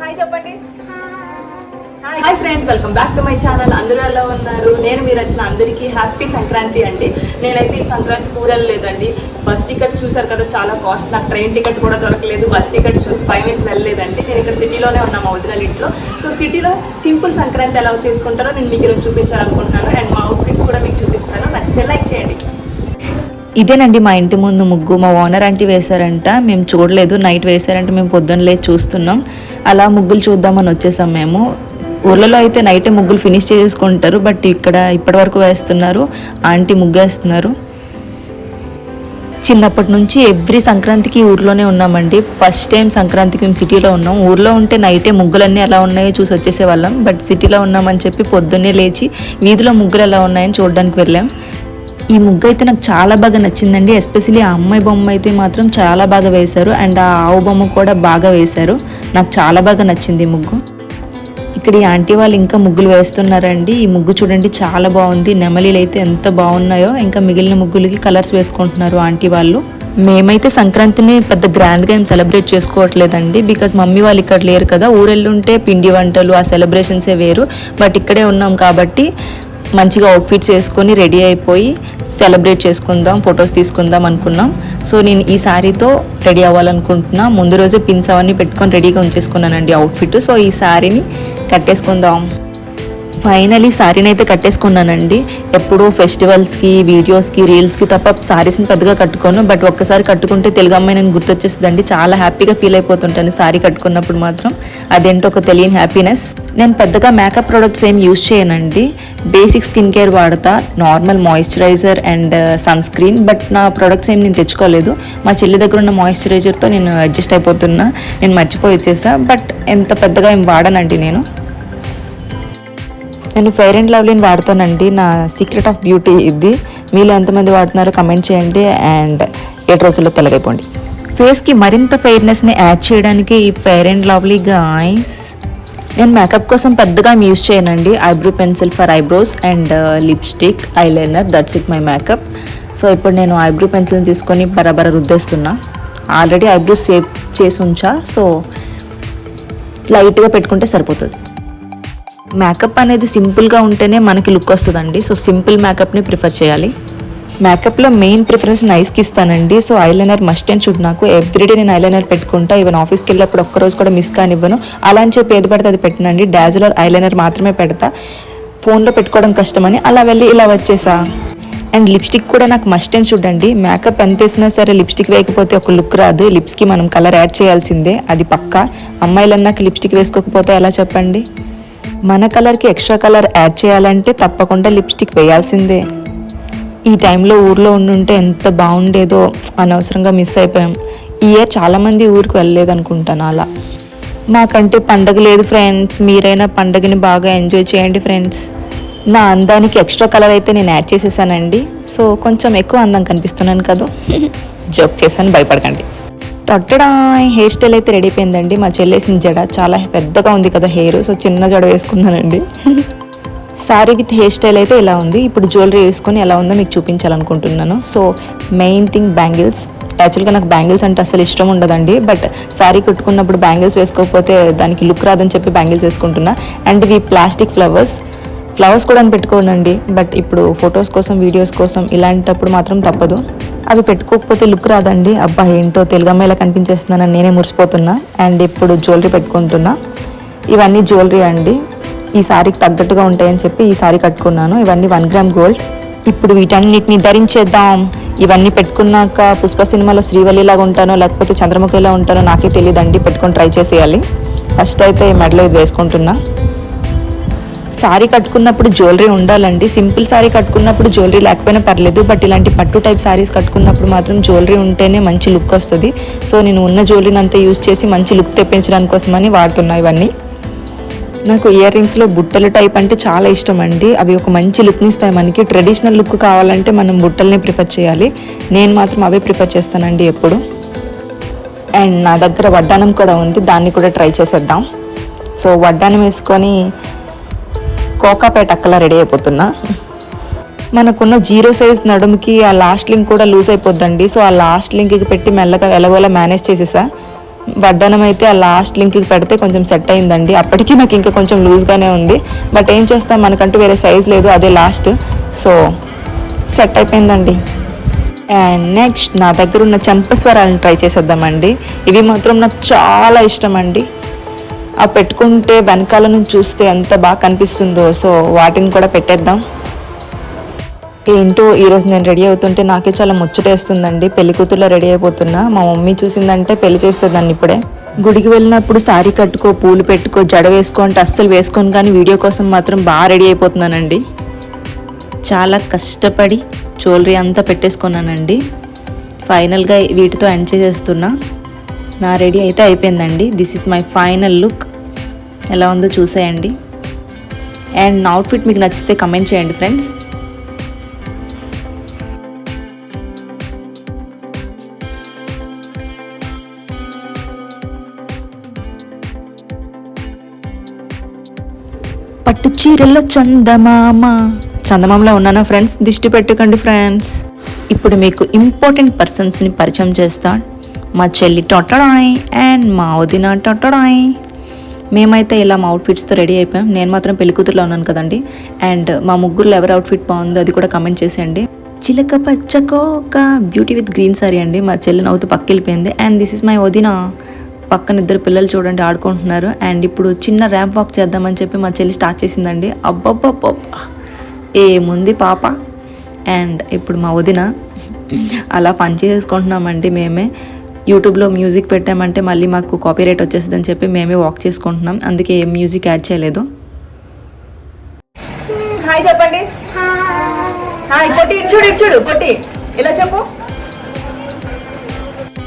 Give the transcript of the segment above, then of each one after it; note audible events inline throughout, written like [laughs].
Hi చెప్పండి. Hi friends welcome back to my channel అందరూ ఎలా ఉన్నారు? నేను మీరు వచ్చిన అందరికీ హ్యాపీ సంక్రాంతి అండి. నేనైతే ఈ సంక్రాంతి కూరలేదండి బస్ టికెట్స్ చూసారు కదా చాలా కాస్ట్ నాకు ట్రైన్ టికెట్ కూడా దొరకలేదు. బస్ టికెట్స్ చూసి భయం వేసి వెళ్ళలేదండి. నేను ఇక్కడ సిటీలోనే ఉన్నాను మా ఒరిజినల్ ఇంట్లో. సో సిటీలో సింపుల్ సంక్రాంతి ఎలా చేసుకుంటారో నేను మీకు ఈరోజు చూపించాలనుకుంటున్నాను. అండ్ మా అవుట్ఫిట్స్ కూడా మీకు చూపిస్తాను. నచ్చితే లైక్ చేయండి. ఇదేనండి మా ఇంటి ముందు ముగ్గు. మా ఓనర్ ఆంటీ వేశారంట. మేము చూడలేదు. నైట్ వేశారంటే. మేము పొద్దున్న లేచి చూస్తున్నాం. అలా ముగ్గులు చూద్దామని వచ్చేసాం మేము. ఊర్లలో అయితే నైటే ముగ్గులు ఫినిష్ చేసుకుంటారు. బట్ ఇక్కడ ఇప్పటివరకు వేస్తున్నారు. ఆంటీ ముగ్గు వేస్తున్నారు చిన్నప్పటి నుంచి ఎవ్రీ సంక్రాంతికి ఊర్లోనే ఉన్నామండి. ఫస్ట్ టైం సంక్రాంతికి మేము సిటీలో ఉన్నాం. ఊర్లో ఉంటే నైటే ముగ్గులన్నీ ఎలా ఉన్నాయో చూసి వచ్చేసేవాళ్ళం. బట్ సిటీలో ఉన్నామని చెప్పి పొద్దున్నే లేచి వీధిలో ముగ్గులు ఎలా ఉన్నాయని చూడడానికి వెళ్ళాం. ఈ ముగ్గు అయితే నాకు చాలా బాగా నచ్చిందండి. ఎస్పెషలీ ఆ అమ్మాయి బొమ్మ అయితే మాత్రం చాలా బాగా వేశారు. అండ్ ఆ ఆవు బొమ్మ కూడా బాగా వేశారు. నాకు చాలా బాగా నచ్చింది ఈ ముగ్గు. ఇక్కడ ఈ ఆంటీ వాళ్ళు ఇంకా ముగ్గులు వేస్తున్నారండి. ఈ ముగ్గు చూడండి చాలా బాగుంది. నెమలీలు అయితే ఎంత బాగున్నాయో. ఇంకా మిగిలిన ముగ్గులకి కలర్స్ వేసుకుంటున్నారు ఆంటీ వాళ్ళు. మేమైతే సంక్రాంతిని పెద్ద గ్రాండ్గా ఏం సెలబ్రేట్ చేసుకోవట్లేదండి. బికాజ్ మమ్మీ వాళ్ళు ఇక్కడ లేరు కదా. ఊరెళ్ళుంటే పిండి వంటలు ఆ సెలబ్రేషన్సే వేరు. బట్ ఇక్కడే ఉన్నాం కాబట్టి మంచిగా అవుట్ఫిట్స్ వేసుకొని రెడీ అయిపోయి సెలబ్రేట్ చేసుకుందాం ఫొటోస్ తీసుకుందాం అనుకున్నాం. సో నేను ఈ శారీతో రెడీ అవ్వాలనుకుంటున్నా. ముందు రోజే పిన్స్ అవన్నీ పెట్టుకొని రెడీగా ఉంచేసుకున్నానండి అవుట్ఫిట్ సో ఈ శారీని కట్టేసుకుందాం. ఫైనలీ శారీని అయితే కట్టేసుకున్నానండి. ఎప్పుడూ ఫెస్టివల్స్కి వీడియోస్కి రీల్స్కి తప్ప శారీస్ని పెద్దగా కట్టుకోను. బట్ ఒక్కసారి కట్టుకుంటే తెలుగు అమ్మాయి నేను గుర్తొచ్చేస్తుందండి. చాలా హ్యాపీగా ఫీల్ అయిపోతుంటాను శారీ కట్టుకున్నప్పుడు మాత్రం. అదేంటో ఒక తెలియని హ్యాపీనెస్ నేను పెద్దగా మేకప్ ప్రొడక్ట్స్ ఏం యూజ్ చేయనండి. బేసిక్ స్కిన్ కేర్ వాడతా normal moisturiser and sunscreen but నా ప్రొడక్ట్స్ ఏం నేను తెచ్చుకోలేదు. మా చెల్లి దగ్గర ఉన్న మాయిశ్చరైజర్తో నేను అడ్జస్ట్ అయిపోతున్నా. నేను మర్చిపోయి వచ్చేసా. బట్ ఎంత పెద్దగా ఏం వాడనండి నేను. నేను ఫెయిర్ అండ్ లవ్లీని వాడుతానండి. నా సీక్రెట్ ఆఫ్ బ్యూటీ ఇది. మీలో ఎంతమంది వాడుతున్నారో కమెంట్ చేయండి. అండ్ ఏడు రోజుల్లో తెలగైపోండి. ఫేస్కి మరింత ఫెయిర్నెస్ని యాడ్ చేయడానికి ఈ ఫెయిర్ అండ్ లవ్లీ గాయస్ నేను మేకప్ కోసం పెద్దగా యూస్ చేయనండి. Eyebrow pencil for eyebrows and lipstick eyeliner that's it my makeup so ఇప్పుడు నేను ఐబ్రో పెన్సిల్ని తీసుకొని బరాబర రుద్దేస్తున్నా. ఆల్రెడీ ఐబ్రోస్ సేవ్ చేసి ఉంచా. సో లైట్గా పెట్టుకుంటే సరిపోతుంది. మేకప్ అనేది సింపుల్గా ఉంటేనే మనకి లుక్ వస్తుందండి. సో సింపుల్ మేకప్ని ప్రిఫర్ చేయాలి. మేకప్లో మెయిన్ ప్రిఫరెన్స్ నైస్కి ఇస్తానండి. So eyeliner must and should నాకు. ఎవ్రీడే నేను ఐలైనర్ పెట్టుకుంటా. ఈవెన్ ఆఫీస్కి వెళ్ళినప్పుడు ఒక్కరోజు కూడా మిస్ కానివ్వను. అలా అని చెప్పి ఏది పడితే అది పెట్టినండి. డాజిలర్ ఐలైనర్ మాత్రమే పెడతా. ఫోన్లో పెట్టుకోవడం కష్టమని అలా వెళ్ళి ఇలా వచ్చేసా. అండ్ లిప్స్టిక్ కూడా నాకు మస్ట్ అండ్ చూడండి మేకప్ ఎంత వేసినా సరే లిప్స్టిక్ వేయకపోతే ఒక లుక్ రాదు. లిప్స్కి మనం కలర్ యాడ్ చేయాల్సిందే. అది పక్కా. అమ్మాయిలన్నాక లిప్స్టిక్ వేసుకోకపోతే ఎలా చెప్పండి? మన కలర్కి ఎక్స్ట్రా కలర్ యాడ్ చేయాలంటే తప్పకుండా లిప్స్టిక్ వేయాల్సిందే. ఈ టైంలో ఊర్లో ఉండుంటే ఎంత బాగుండేదో అనవసరంగా మిస్ అయిపోయాం. ఈ ఇయర్ చాలామంది ఊరికి వెళ్ళలేదు అనుకుంటాను అలా. నాకంటే పండగ లేదు ఫ్రెండ్స్. మీరైనా పండగని బాగా ఎంజాయ్ చేయండి ఫ్రెండ్స్. నా అందానికి ఎక్స్ట్రా కలర్ అయితే నేను యాడ్ చేసేసానండి. సో కొంచెం ఎక్కువ అందం కనిపిస్తున్నాను కదా. [laughs] జోక్ చేశాను భయపడకండి. టొట్టడా హెయిర్ స్టైల్ అయితే రెడీ అయిపోయిందండి. మా చెల్లేసిన జడ చాలా పెద్దగా ఉంది కదా హెయిర్ సో చిన్న జడ వేసుకున్నానండి. శారీ విత్ హెయిర్ స్టైల్ అయితే ఇలా ఉంది. ఇప్పుడు జ్యువెలరీ వేసుకొని ఎలా ఉందో మీకు చూపించాలనుకుంటున్నాను. So main thing bangles. యాక్చువల్గా నాకు బ్యాంగిల్స్ అంటే అసలు ఇష్టం ఉండదండి. బట్ శారీ కుట్టుకున్నప్పుడు బ్యాంగిల్స్ వేసుకోకపోతే దానికి లుక్ రాదని చెప్పి బ్యాంగిల్స్ వేసుకుంటున్నా. అండ్ ఇవి ప్లాస్టిక్ ఫ్లవర్స్. ఫ్లవర్స్ కూడా అని పెట్టుకోనండి. బట్ ఇప్పుడు ఫొటోస్ కోసం వీడియోస్ కోసం ఇలాంటప్పుడు మాత్రం తప్పదు. అవి పెట్టుకోకపోతే లుక్ రాదండి. అబ్బా ఏంటో తెలుగమ్మేలా కనిపించేస్తుందని కనిపించేస్తున్నానని నేనే మురిసిపోతున్నా. అండ్ ఇప్పుడు జ్యువెలరీ పెట్టుకుంటున్నా. ఇవన్నీ జ్యువెలరీ అండి. ఈ సారీకి తగ్గట్టుగా ఉంటాయని చెప్పి ఈ సారీ కట్టుకున్నాను. ఇవన్నీ వన్ గ్రామ్ గోల్డ్. ఇప్పుడు వీటన్నిటిని ధరించేద్దాం. ఇవన్నీ పెట్టుకున్నాక పుష్ప సినిమాలో శ్రీవల్లిలాగా ఉంటానో లేకపోతే చంద్రముఖిలా ఉంటానో నాకే తెలియదండి. పెట్టుకొని ట్రై చేసేయాలి. ఫస్ట్ అయితే మెడలో ఇది వేసుకుంటున్నా. సారీ కట్టుకున్నప్పుడు జ్యువెలరీ ఉండాలండి. సింపుల్ సారీ కట్టుకున్నప్పుడు జ్యువెలరీ లేకపోయినా పర్లేదు. బట్ ఇలాంటి పట్టు టైప్ సారీస్ కట్టుకున్నప్పుడు మాత్రం జ్యువెలరీ ఉంటేనే మంచి లుక్ వస్తుంది. సో నేను ఉన్న జ్యువెలరీని అంతా యూజ్ చేసి మంచి లుక్ తెప్పించడానికి కోసమని వాడుతున్నా ఇవన్నీ. నాకు ఇయర్ రింగ్స్లో బుట్టల టైప్ అంటే చాలా ఇష్టం అండి. అవి ఒక మంచి లుక్ని ఇస్తాయి మనకి. ట్రెడిషనల్ లుక్ కావాలంటే మనం బుట్టల్ని ప్రిఫర్ చేయాలి. నేను మాత్రం అవే ప్రిఫర్ చేస్తానండి ఎప్పుడు. అండ్ నా దగ్గర వడ్డానం కూడా ఉంది. దాన్ని కూడా ట్రై చేసేద్దాం. సో వడ్డానం వేసుకొని కోకాపేట అక్కలా రెడీ అయిపోతున్నా. మనకున్న జీరో సైజ్ నడుముకి ఆ లాస్ట్ లింక్ కూడా లూజ్ అయిపోద్దండి. సో ఆ లాస్ట్ లింక్కి పెట్టి మెల్లగా ఎలాగోలా మేనేజ్ చేసేసా. వడ్డనం అయితే ఆ లాస్ట్ లింక్కి పెడితే కొంచెం సెట్ అయిందండి. అప్పటికి నాకు ఇంకా కొంచెం లూజ్గానే ఉంది. బట్ ఏం చేస్తాం? మనకంటూ వేరే సైజ్ లేదు. అదే లాస్ట్. సో సెట్ అయిపోయిందండి. అండ్ నెక్స్ట్ నా దగ్గర ఉన్న చంపస్వరాలను ట్రై చేసేద్దామండి. ఇవి మాత్రం నాకు చాలా ఇష్టం అండి ఆ పెట్టుకుంటే వెనకాల నుంచి చూస్తే ఎంత బాగా కనిపిస్తుందో. సో వాటిని కూడా పెట్టేద్దాం. ఏంటో ఈరోజు నేను రెడీ అవుతుంటే నాకే చాలా ముచ్చటేస్తుందండి. పెళ్ళి కూతుర్లో రెడీ అయిపోతున్నా. మా మమ్మీ చూసిందంటే పెళ్ళి చేస్తుందండి ఇప్పుడే. గుడికి వెళ్ళినప్పుడు శారీ కట్టుకో పూలు పెట్టుకో జడ వేసుకో అంటే అస్సలు వేసుకోను కానీ వీడియో కోసం మాత్రం బాగా రెడీ అయిపోతున్నానండి. చాలా కష్టపడి జ్యువెలరీ అంతా పెట్టేసుకున్నానండి. ఫైనల్గా వీటితో ఎండ్ చేసేస్తున్నా. నా రెడీ అయితే అయిపోయిందండి. This is my final look ఎలా ఉందో చూసేయండి. అండ్ నా అవుట్ఫిట్ మీకు నచ్చితే కమెంట్ చేయండి ఫ్రెండ్స్ పట్టు చీరల్లో చందమామ. చందమామలో ఉన్నానా ఫ్రెండ్స్ దిష్టి పెట్టుకోండి ఫ్రెండ్స్ ఇప్పుడు మీకు ఇంపార్టెంట్ పర్సన్స్ని పరిచయం చేస్తా. మా చెల్లి టొట్టడాయ్ అండ్ మా వదిన టొట్టడాయ్ మేమైతే ఇలా మా అవుట్ఫిట్స్తో రెడీ అయిపోయాం. నేను మాత్రం పెళ్ళి కూతురులో ఉన్నాను కదండి. అండ్ మా ముగ్గురులో ఎవరి అవుట్ఫిట్ బాగుందో అది కూడా కమెంట్ చేసేయండి. చిలక పచ్చకోక బ్యూటీ విత్ గ్రీన్ సారీ అండి. మా చెల్లి నవ్వుతూ పక్కెళ్ళిపోయింది అండ్ దిస్ ఇస్ మై వదిన. పక్కన ఇద్దరు పిల్లలు చూడండి ఆడుకుంటున్నారు. అండ్ ఇప్పుడు చిన్న ర్యాంప్ వాక్ చేద్దామని చెప్పి మా చెల్లి స్టార్ట్ చేసిందండి. అబ్బబ్బబ్బ ఏముంది పాప? అండ్ ఇప్పుడు మా వదిన అలా పని చేసుకుంటున్నామండి మేమే. యూట్యూబ్లో మ్యూజిక్ పెట్టామంటే మళ్ళీ మాకు కాపీరైట్ వచ్చేస్తుందని చెప్పి మేమే వాక్ చేసుకుంటున్నాం. అందుకే ఏం మ్యూజిక్ యాడ్ చేయలేదు. హాయ్ చెప్పండి. హాయ్ పొట్టి పొట్టి. ఇలా చెప్పు.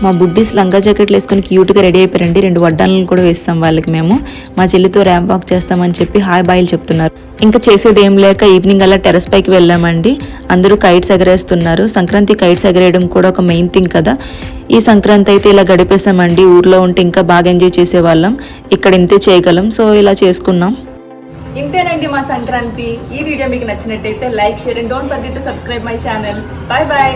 మా బుడ్డీస్ లంగా జాకెట్లు వేసుకొని క్యూట్గా రెడీ అయిపోయారండి. రెండు వడ్డాలను కూడా వేస్తాం వాళ్ళకి మేము. మా చెల్లితో ర్యాంప్ వాక్ చేస్తామని చెప్పి హాయ్ బాయ్లు చెప్తున్నారు. ఇంకా చేసేది ఏం లేక ఈవినింగ్ అలా టెరస్ పైకి వెళ్ళామండి. అందరూ కైట్స్ ఎగరేస్తున్నారు. సంక్రాంతి కైట్స్ ఎగరేయడం కూడా ఒక మెయిన్ థింగ్ కదా. ఈ సంక్రాంతి అయితే ఇలా గడిపేసామండి. ఊర్లో ఉంటే ఇంకా బాగా ఎంజాయ్ చేసేవాళ్ళం. ఇక్కడ ఇంతే చేయగలం. సో ఇలా చేసుకున్నాం. ఇంతేనండి మా సంక్రాంతి. ఈ వీడియో మీకు నచ్చినట్టయితే like share and don't forget to subscribe my channel. Bye bye